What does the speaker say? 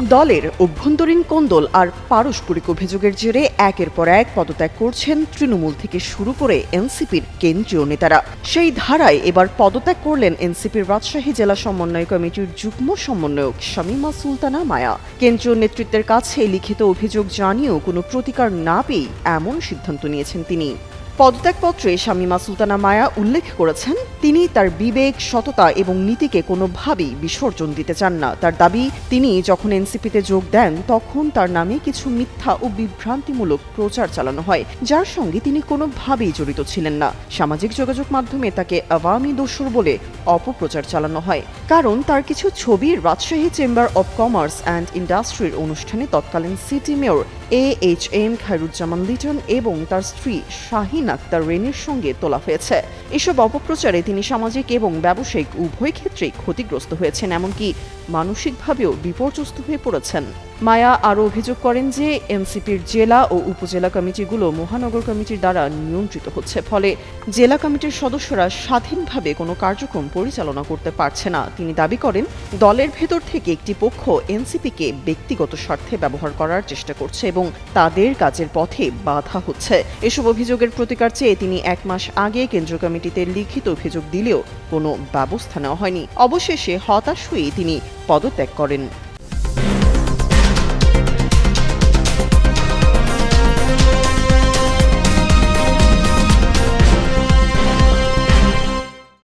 দলের অভ্যন্তরীণ কোন্দল আর পারস্পরিক অভিযোগের জেরে একের পর এক পদত্যাগ করছেন তৃণমূল থেকে শুরু করে এনসিপির কেন্দ্রীয় নেতারা। সেই ধারায় এবার পদত্যাগ করলেন এনসিপির রাজশাহী জেলা সমন্বয় কমিটির যুগ্ম সমন্বয়ক শামীমা সুলতানা মায়া। কেন্দ্রীয় নেতৃত্বের কাছে লিখিত অভিযোগ জানিয়েও কোনো প্রতিকার না পেয়ে এমন সিদ্ধান্ত নিয়েছেন তিনি। পদত্যাগপত্রে শামীমা সুলতানা মায়া উল্লেখ করেছেন, তিনি তার বিবেক, সততা এবং নীতিকে কোনোভাবেই বিসর্জন দিতে চান না। তার দাবি, তিনি যখন এনসিপিতে যোগ দেন, তখন তার নামে কিছু মিথ্যা ও বিভ্রান্তিমূলক প্রচার চালানো হয়, যার সঙ্গে তিনি কোনোভাবেই জড়িত ছিলেন না। সামাজিক যোগাযোগ মাধ্যমে তাকে আওয়ামী দোসর বলে অপপ্রচার চালানো হয়। কারণ তার কিছু ছবি Rajshahi chamber of commerce and ইন্ডাস্ট্রির অনুষ্ঠানে তৎকালীন city mayor A H M Khairuzzaman Liton এবং তার স্ত্রী শাহিন আক্তার রেনির সঙ্গে তোলা হয়েছে। এসব অপপ্রচারে তিনি সামাজিক এবং ব্যবসায়িক উভয় ক্ষেত্রেই ক্ষতিগ্রস্ত হয়েছেন, এমনকি মানসিকভাবেও বিপর্যস্ত হয়ে পড়েছেন। মায়া আরও অভিযোগ করেন যে এনসিপির জেলা ও উপজেলা কমিটিগুলো মহানগর কমিটির দ্বারা নিয়ন্ত্রিত হচ্ছে। ফলে জেলা কমিটির সদস্যরা স্বাধীনভাবে কোনো কার্যক্রম পরিচালনা করতে পারছে না। তিনি দাবি করেন, দলের ভেতর থেকে একটি পক্ষ এনসিপিকে ব্যক্তিগত স্বার্থে ব্যবহার করার চেষ্টা করছে এবং তাদের কাজের পথে বাধা হচ্ছে। এসব অভিযোগের প্রতিকার চেয়ে তিনি এক মাস আগে কেন্দ্রীয় কমিটিতে লিখিত অভিযোগ দিলেও কোনো ব্যবস্থা নেওয়া হয়নি। অবশেষে হতাশ হয়ে তিনি পদত্যাগ করেন।